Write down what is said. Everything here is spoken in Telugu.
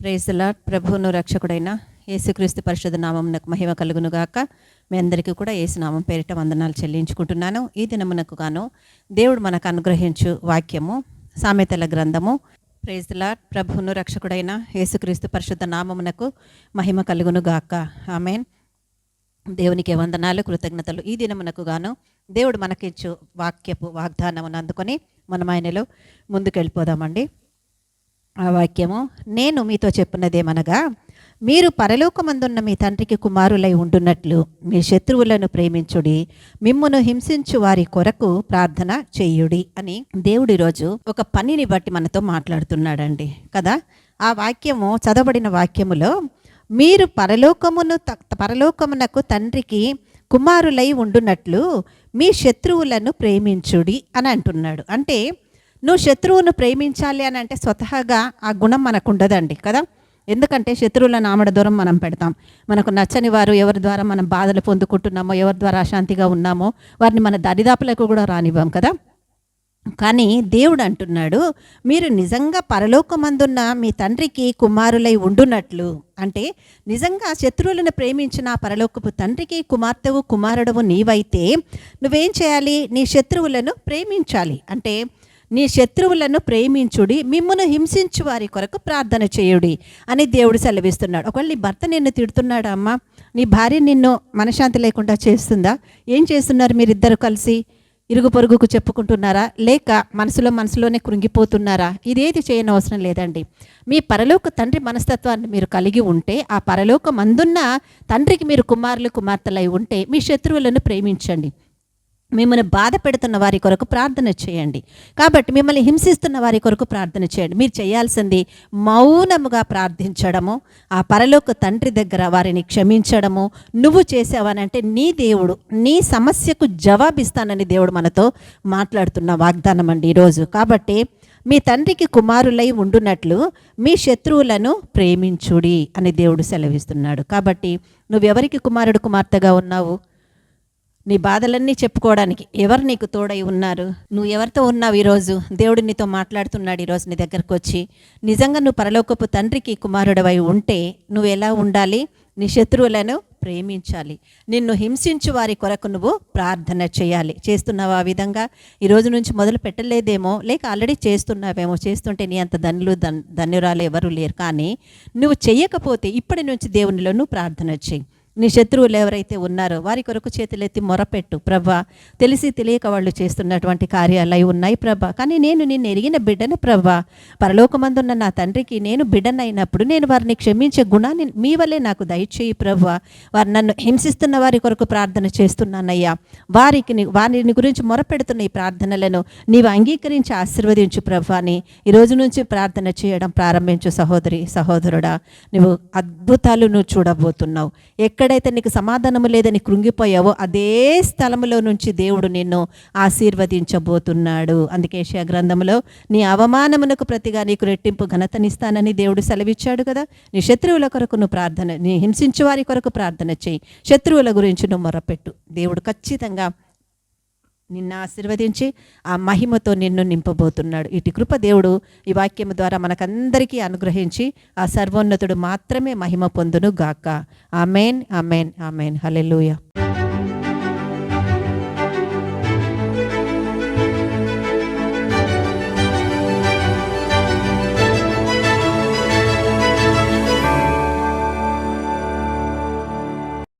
ప్రేసలా ప్రభువును రక్షకుడైన యేసుక్రీస్తు పరిషత్ నామమునకు మహిమ కలుగును గాక. మీ అందరికీ కూడా యేసునామం పేరిట వందనాలు చెల్లించుకుంటున్నాను. ఈ దినమునకు గాను దేవుడు మనకు అనుగ్రహించు వాక్యము సామెతల గ్రంథము. ప్రేజలా ప్రభువును రక్షకుడైన యేసుక్రీస్తు పరిశుద్ధ నామమునకు మహిమ కలుగును గాక. ఆమెన్. దేవునికి వందనాలు కృతజ్ఞతలు. ఈ దినమునకు గాను దేవుడు మనకిచ్చు వాక్యపు వాగ్దానమును అందుకొని మనం ఆయనలో ముందుకెళ్ళిపోదామండి. ఆ వాక్యము నేను మీతో చెప్పినదేమనగా మీరు పరలోకమందున్న మీ తండ్రికి కుమారులై ఉండున్నట్లు మీ శత్రువులను ప్రేమించుడి మిమ్మును హింసించు వారి కొరకు ప్రార్థన చెయ్యుడి అని దేవుడి రోజు ఒక పనిని బట్టి మనతో మాట్లాడుతున్నాడండి. కదా? ఆ వాక్యము చదవబడిన వాక్యములో మీరు పరలోకమును పరలోకమునకు తండ్రికి కుమారులై ఉండునట్లు మీ శత్రువులను ప్రేమించుడి అని అంటున్నాడు. అంటే నువ్వు శత్రువును ప్రేమించాలి అని అంటే స్వతహాగా ఆ గుణం మనకు ఉండదండి కదా? ఎందుకంటే శత్రువుల నామడ దూరం మనం పెడతాం. మనకు నచ్చని వారు ఎవరి ద్వారా మనం బాధలు పొందుకుంటున్నామో ఎవరి ద్వారా అశాంతిగా ఉన్నామో వారిని మన దరిదాపులకు కూడా రానివ్వం కదా? కానీ దేవుడు అంటున్నాడు మీరు నిజంగా పరలోకమందున్న మీ తండ్రికి కుమారులై ఉండునట్లు అంటే నిజంగా శత్రువులను ప్రేమించిన పరలోకపు తండ్రికి కుమార్తెవు కుమారుడవు నీవైతే నువ్వేం చేయాలి? నీ శత్రువులను ప్రేమించాలి. అంటే నీ శత్రువులను ప్రేమించుడి మిమ్మను హింసించు వారి కొరకు ప్రార్థన చేయుడి అని దేవుడు సెలవిస్తున్నాడు. ఒకవేళ నీ భర్త నిన్ను తిడుతున్నాడు అమ్మ? నీ భార్య నిన్ను మనశాంతి లేకుండా చేస్తుందా? ఏం చేస్తున్నారు మీరిద్దరు కలిసి? ఇరుగు పొరుగుకు చెప్పుకుంటున్నారా? లేక మనసులో మనసులోనే కృంగిపోతున్నారా? ఇదేది చేయని అవసరం లేదండి. మీ పరలోక తండ్రి మనస్తత్వాన్ని మీరు కలిగి ఉంటే ఆ పరలోకం అందున్న తండ్రికి మీరు కుమారులు కుమార్తెలై ఉంటే మీ శత్రువులను ప్రేమించండి. మిమ్మల్ని బాధ పెడుతున్న వారి కొరకు ప్రార్థన చేయండి. కాబట్టి మిమ్మల్ని హింసిస్తున్న వారి కొరకు ప్రార్థన చేయండి. మీరు చేయాల్సింది మౌనముగా ప్రార్థించడము ఆ పరలోక తండ్రి దగ్గర వారిని క్షమించడము నువ్వు చేసావనంటే నీ దేవుడు నీ సమస్యకు జవాబిస్తానని దేవుడు మనతో మాట్లాడుతున్న వాగ్దానం అండి ఈరోజు. కాబట్టి మీ తండ్రికి కుమారులై ఉండునట్లు మీ శత్రువులను ప్రేమించుడి అని దేవుడు సెలవిస్తున్నాడు. కాబట్టి నువ్వెవరికి కుమారుడు కుమార్తెగా ఉన్నావు? నీ బాధలన్నీ చెప్పుకోవడానికి ఎవరు నీకు తోడై ఉన్నారు? నువ్వు ఎవరితో ఉన్నావు ఈరోజు? దేవుడు నీతో మాట్లాడుతున్నాడు ఈరోజు నీ దగ్గరకు వచ్చి. నిజంగా నువ్వు పరలోకపు తండ్రికి కుమారుడవై ఉంటే నువ్వు ఎలా ఉండాలి? నీ శత్రువులను ప్రేమించాలి. నిన్ను హింసించు వారి కొరకు నువ్వు ప్రార్థన చేయాలి. చేస్తున్నావు ఆ విధంగా? ఈరోజు నుంచి మొదలు పెట్టలేదేమో? లేక ఆల్రెడీ చేస్తున్నావేమో? చేస్తుంటే నీ అంత ధనులు ధన్ ధన్యురాలు ఎవరు లేరు. కానీ నువ్వు చేయకపోతే ఇప్పటి నుంచి దేవునిలో నువ్వు ప్రార్థన చేయి. నీ శత్రువులు ఎవరైతే ఉన్నారో వారి కొరకు చేతులెత్తి మొరపెట్టు ప్రభా. తెలిసి తెలియక వాళ్ళు చేస్తున్నటువంటి కార్యాలు ఉన్నాయి ప్రభ. కానీ నేను నిన్ను ఎరిగిన బిడ్డను ప్రభా. పరలోకమందున్న నా తండ్రికి నేను బిడ్డనైనప్పుడు నేను వారిని క్షమించే గుణాన్ని మీ వల్లే నాకు దయచేయి ప్రభా. వారు నన్ను హింసిస్తున్న వారి కొరకు ప్రార్థన చేస్తున్నానయ్యా. వారికి వారిని గురించి మొరపెడుతున్న ఈ ప్రార్థనలను నీవు అంగీకరించి ఆశీర్వదించు ప్రభా. అని ఈ రోజు నుంచి ప్రార్థన చేయడం ప్రారంభించు సహోదరి సహోదరుడా. నువ్వు అద్భుతాలు నువ్వు చూడబోతున్నావు. ఎక్కడైతే నీకు సమాధానము లేదని కృంగిపోయావో అదే స్థలములో నుంచి దేవుడు నిన్ను ఆశీర్వదించబోతున్నాడు. అందుకే యెషయా గ్రంథంలో నీ అవమానమునకు ప్రతిగా నీకు రెట్టింపు ఘనతనిస్తానని దేవుడు సెలవిచ్చాడు కదా. నీ శత్రువుల కొరకు నువ్వు ప్రార్థన నీ హింసించు వారి కొరకు ప్రార్థన చేయి. శత్రువుల గురించి నువ్వు మొరపెట్టు. దేవుడు ఖచ్చితంగా నిన్ను ఆశీర్వదించి ఆ మహిమతో నిన్ను నింపబోతున్నాడు. ఇటు కృప దేవుడు ఈ వాక్యం ద్వారా మనకందరికీ అనుగ్రహించి ఆ సర్వోన్నతుడు మాత్రమే మహిమ పొందును గాక ఆమెన్ ఆమెన్ ఆమెన్. హలెలుయా